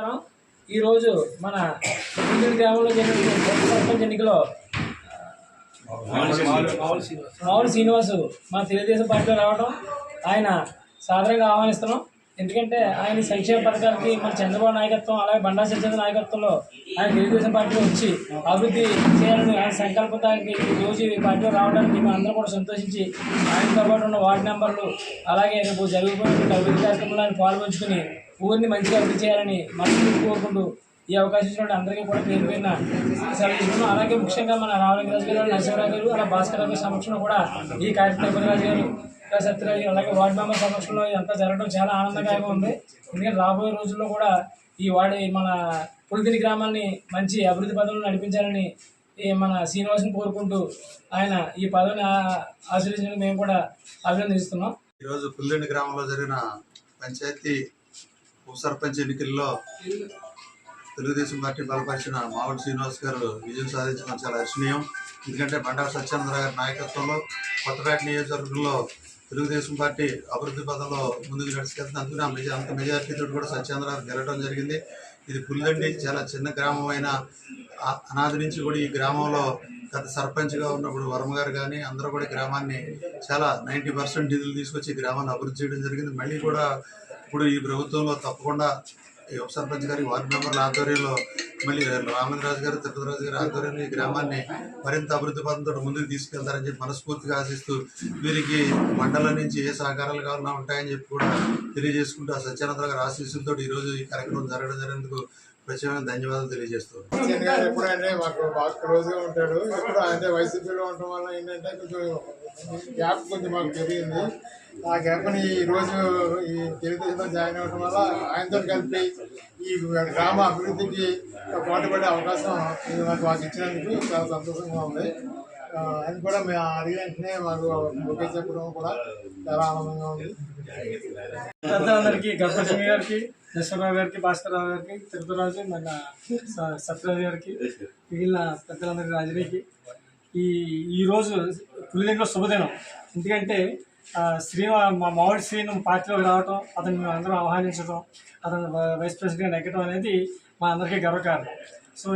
నమస్కారం. ఈరోజు మన పుత్తూరు గ్రామంలో జరిగిన సర్పంచ్ ఎన్నికలో మామూలు శ్రీనివాసు మన తెలుగుదేశం పార్టీలో రావడం ఆయన సాధారణంగా ఆహ్వానిస్తున్నాం. ఎందుకంటే ఆయన సంక్షేమ పథకాలకి మన చంద్రబాబు నాయకత్వం అలాగే బండా సత్యేంద్ర నాయకత్వంలో ఆయన తెలుగుదేశం పార్టీలో వచ్చి అభివృద్ధి చేయాలని ఆయన సంకల్పతానికి రోజు ఈ పార్టీలో రావడానికి మేము అందరం కూడా సంతోషించి ఆయనతో పాటు ఉన్న వార్డు నెంబర్లు అలాగే రేపు జరుగుతున్న అభివృద్ధి కార్యక్రమంలో ఆయన పాల్పంచుకుని ఊరిని మంచిగా అభివృద్ధి చేయాలని మనసు కోరుకుంటూ ఈ అవకాశం ఇచ్చినటువంటి అందరికీ కూడా పేరు పేరున సెలవు అలాగే ముఖ్యంగా మన రామలింగరాజు గారు నరసింహరావు గారు అలా భాస్కర్ గారి సమక్షంలో కూడా ఈ కార్యక్రమ రాజు గారు సత్యరాజు గారు అలాగే వార్డు మెంబర్ సమక్షంలో ఇదంతా జరగడం చాలా ఆనందకరంగా ఉంది. ఎందుకంటే రాబోయే రోజుల్లో కూడా ఈ వాడి మన పులిదిరి గ్రామాన్ని మంచి అభివృద్ధి పదంలో నడిపించాలని ఈ మన శ్రీనివాసుని కోరుకుంటూ ఆయన ఈ పదవిని ఆ- ఆశీర్వదించడానికి మేము కూడా అభినందిస్తున్నాం. ఈరోజు పుల్లిండి గ్రామంలో జరిగిన పంచాయతీ ఉప సర్పంచ్ ఎన్నికల్లో తెలుగుదేశం పార్టీ బలపరిచిన మామూలు శ్రీనివాస్ గారు విజయం సాధించడం చాలా హర్షణీయం ఎందుకంటే బండారు సత్యేంద్ర గారి నాయకత్వంలో కొత్తపేట నియోజకవర్గంలో తెలుగుదేశం పార్టీ అభివృద్ధి పదంలో ముందుకు నడుచుకెళ్తుంది అందుకని ఆ మెజా అంత మెజార్టీతో కూడా సత్యేంద్ర గారు గెలవడం జరిగింది. ఇది పుల్లండి చాలా చిన్న గ్రామం అయిన అనాది నుంచి కూడా ఈ గ్రామంలో గత సర్పంచ్గా ఉన్నప్పుడు వర్మ గారు కానీ అందరూ కూడా గ్రామాన్ని చాలా నైంటీ పర్సెంట్ నిధులు తీసుకొచ్చి గ్రామాన్ని అభివృద్ధి చేయడం జరిగింది. మళ్ళీ కూడా ఇప్పుడు ఈ ప్రభుత్వంలో తప్పకుండా ఈ ఉప సర్పంచ్ గారి వార్డు మెంబర్ల ఆధ్వర్యంలో మళ్ళీ రామరాజు గారు తిరుపతిరాజు గారి ఆధ్వర్యంలో ఈ గ్రామాన్ని మరింత అభివృద్ధి పదంతో ముందుకు తీసుకెళ్తారని చెప్పి మనస్ఫూర్తిగా ఆశిస్తూ వీరికి మండలం నుంచి ఏ సహకారాలు కావాలన్నా ఉంటాయని చెప్పి కూడా తెలియజేసుకుంటూ ఆ సత్యానంద గారు ఆశీస్సులతో ఈ ఈ కార్యక్రమం జరగడం జరిగినందుకు ప్రత్యేకమైన ధన్యవాదాలు తెలియజేస్తున్నాను ఎప్పుడంటే మాకు బాగా క్లోజ్గా ఉంటాడు. ఎప్పుడు అంటే వైసీపీలో ఉండటం వల్ల ఏంటంటే కొంచెం గ్యాప్ కొంచెం మాకు జరిగింది ఆ గ్యాప్ని ఈ రోజు ఈ తెలుగుదేశంలో జాయిన్ అవ్వడం వల్ల ఆయనతో కలిపి ఈ గ్రామ అభివృద్ధికి పాటుపడే అవకాశం ఇది నాకు మాకు ఇచ్చినందుకు చాలా సంతోషంగా ఉంది. అని కూడా మేము అడిగిన వెంటనే మాకు ఓకే చెప్పడం కూడా చాలా ఆనందంగా ఉంది. పెద్దలందరికీ గణపతి గారికి నరసింహరావు గారికి భాస్కర్ రావు గారికి తిరుపతిరాజు మన సత్యరాజు గారికి మిగిలిన పెద్దలందరికీ రాజనీకి ఈ ఈరోజు పులిదింట్లో శుభదినం. ఎందుకంటే శ్రీ మా మామిడి శ్రీను పార్టీలోకి రావటం అతను మేము అందరం ఆహ్వానించడం అతను వైస్ ప్రెసిడెంట్ ఎక్కడం అనేది మా అందరికీ గర్వకారణం. సో